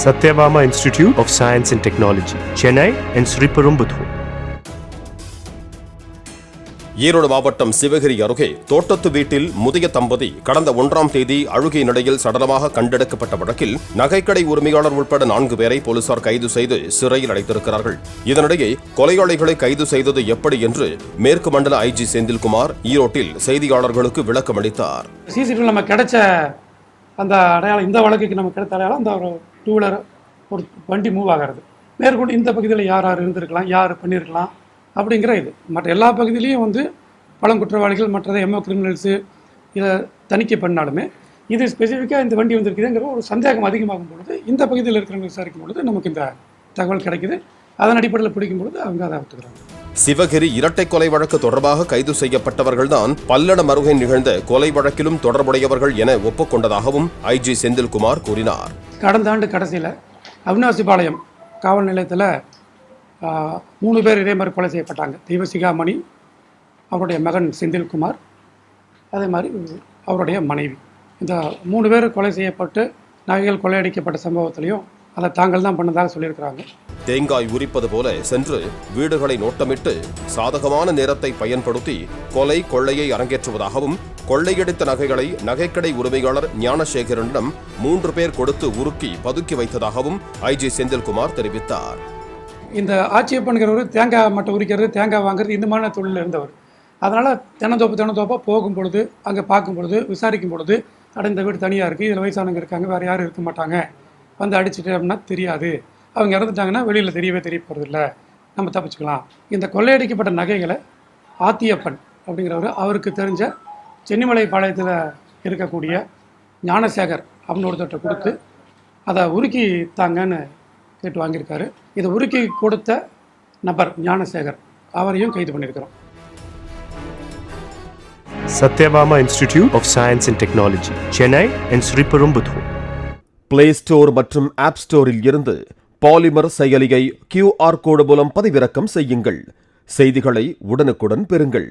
Satyabama Institute of Science and Technology, Chennai and Sriperumbudur. Erode மாவட்டம் சிவகிரி அருகே தோட்டத்து வீட்டில் முதிய தம்பதி கடந்த ஒன்றாம் தேதி அழுகிய நிலையில் சடலமாக கண்டெடுக்கப்பட்ட வழக்கில் நகைக்கடை உரிமையாளர் உட்பட நான்கு பேரை போலீசார் கைது செய்து சிறையில் அடைத்திருக்கிறார்கள் இதனிடையே கொலையாளிகளை கைது செய்தது எப்படி என்று மேற்கு மண்டல ஐஜி செந்தில்குமார் ஈரோட்டில் செய்தியாளர்களுக்கு விளக்கம் அளித்தார் சிசிடிவி நம்ம கிடைச்ச அந்த அடையாளம் இந்த வழக்குக்கு நமக்கு கிடைத்த அடையாளம் அந்த டூ வீலர் ஒரு வண்டி மூவ் ஆகிறது. மேற்கொண்டு இந்த பகுதியில் யார் யார் இருந்திருக்கலாம் யார் பண்ணியிருக்கலாம் அப்படிங்கிற இது. மற்ற எல்லா பகுதியிலையும் வந்து பழங்குற்றவாளிகள் மற்றதை எம்ஓ கிரிமினல்ஸு இதை தணிக்கை பண்ணாலுமே இது ஸ்பெசிஃபிக்காக இந்த வண்டி வந்திருக்குதுங்கிற ஒரு சந்தேகம் அதிகமாகும் பொழுது இந்த பகுதியில் இருக்கிறவங்க விசாரிக்கும் பொழுது நமக்கு இந்த தகவல் கிடைக்குது. அதன் அடிப்படையில் பிடிக்கும் பொழுது அவங்க அதை ஒத்துக்கிறாங்க. சிவகிரி இரட்டை கொலை வழக்கு தொடர்பாக கைது செய்யப்பட்டவர்கள்தான் பல்லடம் அருகே நிகழ்ந்த கொலை வழக்கிலும் தொடர்புடையவர்கள் என ஒப்புக்கொண்டதாகவும் ஐஜி செந்தில்குமார் கூறினார். கடந்த ஆண்டு கடைசியில் அவினாசிபாளையம் காவல் நிலையத்தில் மூணு பேர் இதே மாதிரி கொலை செய்யப்பட்டாங்க. தெய்வசிகாமணி அவருடைய மகன் செந்தில்குமார் அதே மாதிரி அவருடைய மனைவி. இந்த மூணு பேர் கொலை செய்யப்பட்டு நகைகள் கொள்ளையடிக்கப்பட்ட சம்பவத்திலையும் அதை தாங்கள் தான் பண்ணதாக சொல்லியிருக்கிறாங்க. தேங்காய் உரிப்பது போல சென்று வீடுகளை நோட்டமிட்டு சாதகமான நேரத்தை பயன்படுத்தி கொலை கொள்ளையை அரங்கேற்றுவதாகவும் கொள்ளையடித்த நகைகளை நகைக்கடை உரிமையாளர் ஞானசேகரனிடம் மூன்று பேர் கொடுத்து உருக்கி பதுக்கி வைத்ததாகவும் ஐஜி செந்தில்குமார் தெரிவித்தார். இந்த ஆட்சியப்பனுங்கிறவர் தேங்காய் மட்டை உரிக்கிறது தேங்காய் வாங்குறது இந்த மாதிரி தொழிலில் இருந்தவர். அதனால் தினந்தோப்பு தினந்தோப்பாக போகும் பொழுது அங்கே பார்க்கும் பொழுது விசாரிக்கும் பொழுது அட இந்த வீடு தனியாக இருக்குது இதில் வயசானவங்க இருக்காங்க வேறு யாரும் இருக்க மாட்டாங்க வந்து அடிச்சுட்டு அப்படின்னா தெரியாது. அவங்க இறந்துட்டாங்கன்னா வெளியில் தெரியவே தெரிய போகிறதில்ல நம்ம தப்பிச்சுக்கலாம். இந்த கொள்ளையடிக்கப்பட்ட நகைகளை ஆத்தியப்பன் அப்படிங்கிறவர் அவருக்கு தெரிஞ்ச சென்னிமலை பாளையத்தில் இருக்கக்கூடிய ஞானசேகர் அப்படின்னு ஒருத்தர்கிட்ட கொடுத்து அதை உருக்கி தாங்கன்னு கேட்டு வாங்கியிருக்காரு. இதை உருக்கி கொடுத்த நபர் ஞானசேகர். அவரையும் கைது பண்ணியிருக்கிறோம். Satyabama Institute of Science and Technology, Chennai and Sriperumbudur. Play store மற்றும் ஆப் ஸ்டோரில் இருந்து பாலிமர் செயலியை கியூஆர் கோடு மூலம் பதிவிறக்கம் செய்யுங்கள். செய்திகளை உடனுக்குடன் பெறுங்கள்.